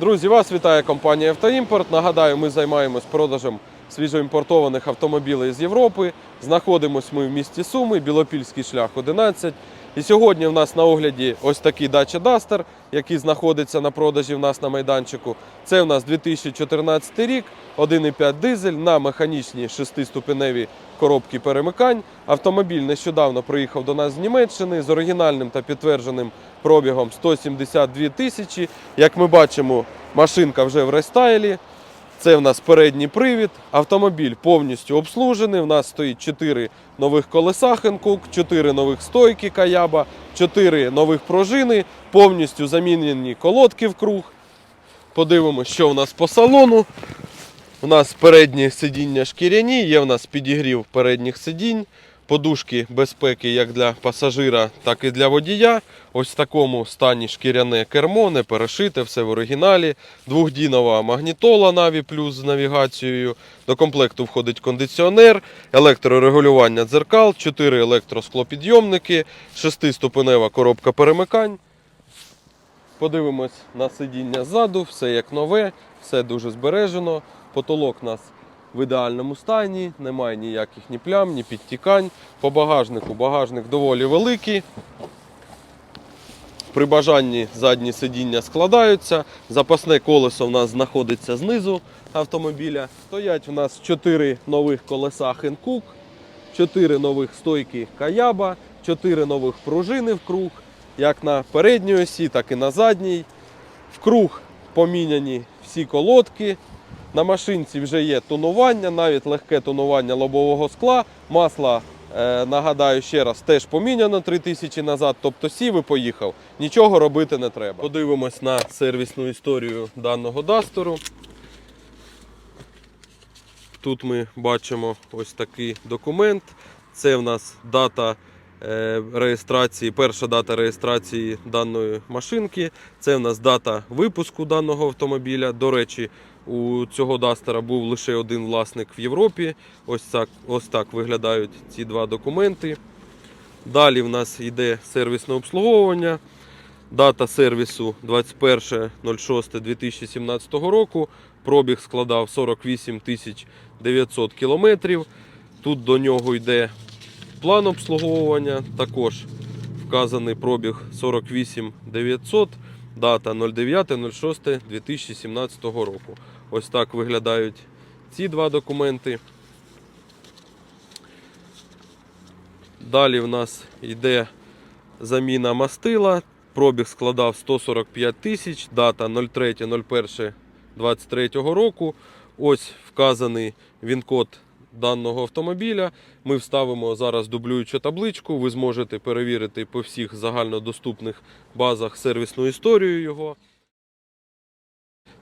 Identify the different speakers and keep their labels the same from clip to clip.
Speaker 1: Друзі, вас вітає компанія Автоімпорт. Нагадаю, ми займаємось продажем свіжоімпортованих автомобілів з Європи. Знаходимось ми в місті Суми, Білопільський шлях 11. І сьогодні в нас на огляді ось такий Dacia Duster, який знаходиться на продажі в нас на майданчику. Це в нас 2014 рік, 1,5 дизель на механічній шестиступеневій коробці перемикань. Автомобіль нещодавно приїхав до нас з Німеччини з оригінальним та підтвердженим пробігом 172 тисячі. Як ми бачимо, машинка вже в рестайлі. Це в нас передній привід. Автомобіль повністю обслужений. У нас стоїть 4 нових колеса Хенкук, 4 нових стойки Каяба, 4 нових пружини, повністю замінені колодки в круг. Подивимось, що у нас по салону. У нас передні сидіння шкіряні, є в нас підігрів передніх сидінь, подушки безпеки як для пасажира, так і для водія. Ось в такому стані шкіряне кермо, не перешите, все в оригіналі. Двохдінова магнітола Navi Plus з навігацією. До комплекту входить кондиціонер, електрорегулювання дзеркал, 4 електросклопідйомники, 6-ступенева коробка перемикань. Подивимось на сидіння ззаду, все як нове, все дуже збережено. Потолок нас в ідеальному стані, немає ніяких ні плям, ні підтікань. По багажнику багажник доволі великий. При бажанні задні сидіння складаються. Запасне колесо в нас знаходиться знизу автомобіля. Стоять у нас 4 нових колеса Хенкук, 4 нових стойки Каяба, 4 нових пружини в круг, як на передній осі, так і на задній. В круг поміняні всі колодки. На машинці вже є тонування, навіть легке тонування лобового скла. Масло, е, нагадаю ще раз, теж поміняно 3000 назад, тобто сів і поїхав. Нічого робити не треба. Подивимось на сервісну історію даного дастеру. Тут ми бачимо ось такий документ. Це в нас дата реєстрації, перша дата реєстрації даної машинки. Це в нас дата випуску даного автомобіля. До речі, у цього дастера був лише один власник в Європі. Ось так, ось так виглядають ці два документи. Далі в нас йде сервісне обслуговування. Дата сервісу 21.06.2017 року. Пробіг складав 48 900 кілометрів. Тут до нього йде план обслуговування. Також вказаний пробіг 48 900, дата 09.06.2017 року. Ось так виглядають ці два документи. Далі в нас йде заміна мастила. Пробіг складав 145 тисяч, дата 03.01.23 року. Ось вказаний він-код даного автомобіля. Ми вставимо зараз дублюючу табличку. Ви зможете перевірити по всіх загальнодоступних базах сервісну історію його.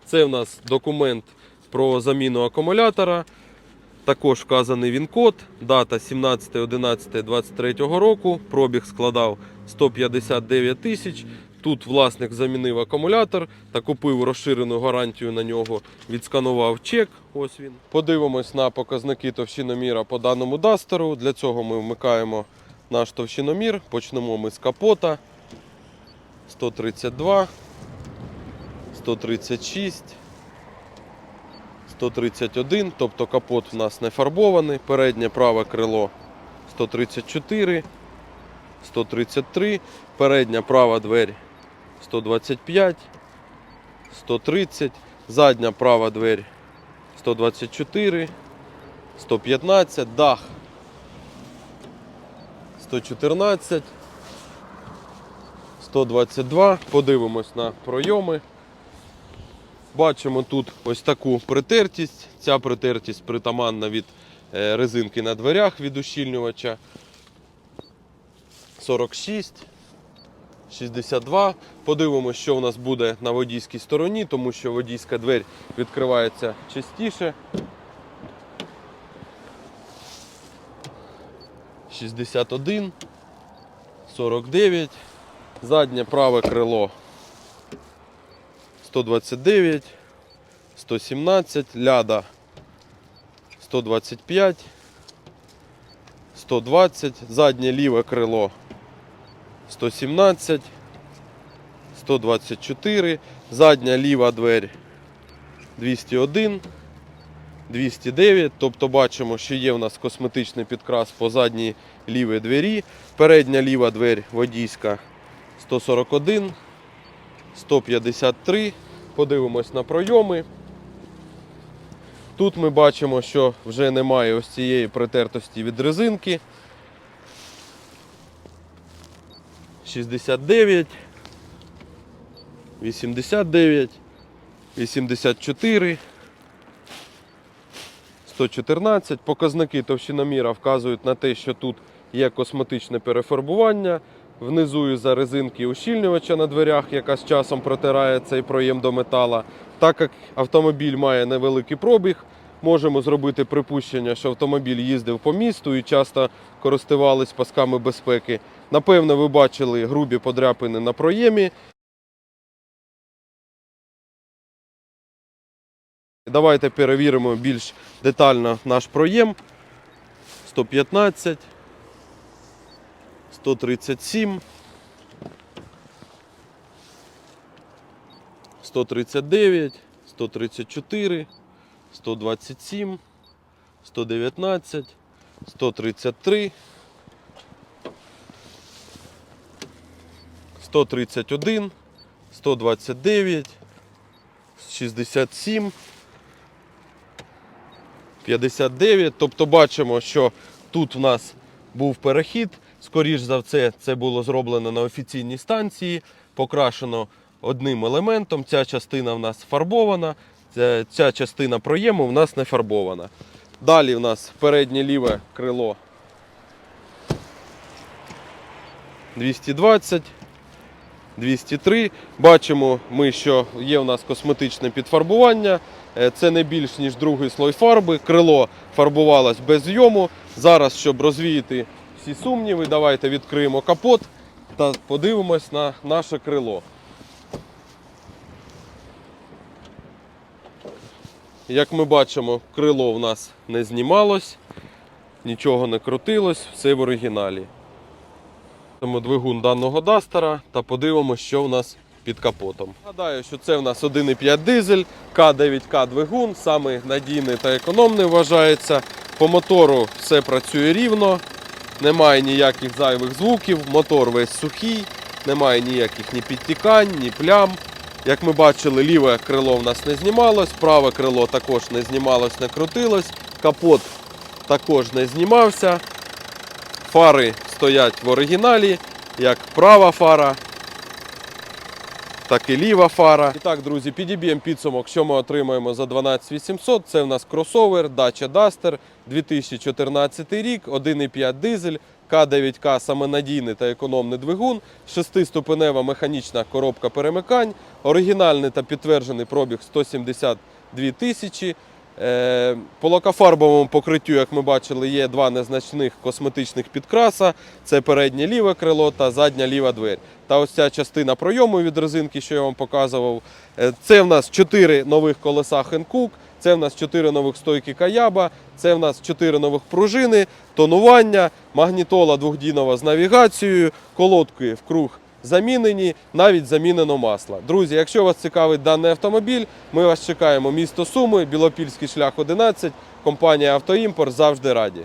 Speaker 1: Це в нас документ про заміну акумулятора. Також вказаний він-код, дата 17.11.23 року. Пробіг складав 159 тисяч. Тут власник замінив акумулятор та купив розширену гарантію на нього. Відсканував чек. Ось він. Подивимось на показники товщиноміра по даному дастеру. Для цього ми вмикаємо наш товщиномір. Почнемо ми з капота. 132, 136. 131, тобто капот у нас не фарбований. Переднє праве крило 134, 133, передня права двері 125, 130, задня права двері 124, 115, дах 114, 122. Подивимось на пройоми. Бачимо тут ось таку притертість. Ця притертість притаманна від е, резинки на дверях від ущільнювача. 46, 62. Подивимося, що у нас буде на водійській стороні, тому що водійська двері відкривається частіше. 61, 49. Заднє праве крило 129, 117, ляда 125, 120, заднє ліве крило 117, 124, Задня ліва двері 201, 209. Тобто бачимо, що є в нас косметичний підкрас по задній лівій двері. Передня ліва двері водійська 141, 153. Подивимось на пройоми. Тут ми бачимо, що вже немає ось цієї притертості від резинки. 69, 89, 84, 114. Показники товщиноміра вказують на те, що тут є косметичне перефарбування. Внизу за резинки ущільнювача на дверях, яка з часом протирає цей проєм до метала. Так як автомобіль має невеликий пробіг, можемо зробити припущення, що автомобіль їздив по місту і часто користувались пасками безпеки. Напевно, ви бачили грубі подряпини на проємі. Давайте перевіримо більш детально наш проєм. 115, 137, 139, 134, 127, 119, 133, 131, 129, 67, 59. Тобто бачимо, що тут в нас був перехід. Скоріш за все, це було зроблено на офіційній станції, покрашено одним елементом. Ця частина в нас фарбована, ця, ця частина проєму в нас не фарбована. Далі в нас переднє ліве крило 220. 203. Бачимо ми, що є у нас косметичне підфарбування. Е, Це не більш ніж другий слой фарби. Крило фарбувалось без зйому. Зараз, щоб розвіяти всі сумніви, давайте відкриємо капот та подивимось на наше крило. Як ми бачимо, крило в нас не знімалось, нічого не крутилось, все в оригіналі. Тому двигун даного дастера та подивимося, що в нас під капотом. Нагадаю, що це в нас 1,5 дизель, К9К двигун, самий надійний та економний вважається. По мотору все працює рівно, немає ніяких зайвих звуків, мотор весь сухий, немає ніяких ні підтікань, ні плям. Як ми бачили, ліве крило в нас не знімалось, праве крило також не знімалось, не крутилось, капот також не знімався. Фари стоять в оригіналі, як права фара, так і ліва фара. І так, друзі, підіб'ємо підсумок, що ми отримаємо за 12800. Це в нас кросовер Dacia Duster 2014 рік, 1,5 дизель, К9К саме надійний та економний двигун, шестиступенева механічна коробка перемикань, оригінальний та підтверджений пробіг 172 тисячі. Е, По лакофарбовому покриттю, як ми бачили, є два незначних косметичних підкраса. Це переднє ліве крило та задня ліва двері. Та ось ця частина пройому від резинки, що я вам показував. Е, Це в нас 4 нових колеса Хенкук, це в нас 4 нових стойки Каяба, це в нас 4 нових пружини, тонування, магнітола двохдінова з навігацією, колодки в круг замінені, навіть замінено масло. Друзі, якщо вас цікавить даний автомобіль, ми вас чекаємо. Місто Суми, Білопільський шлях 11, компанія Автоімпорт завжди раді.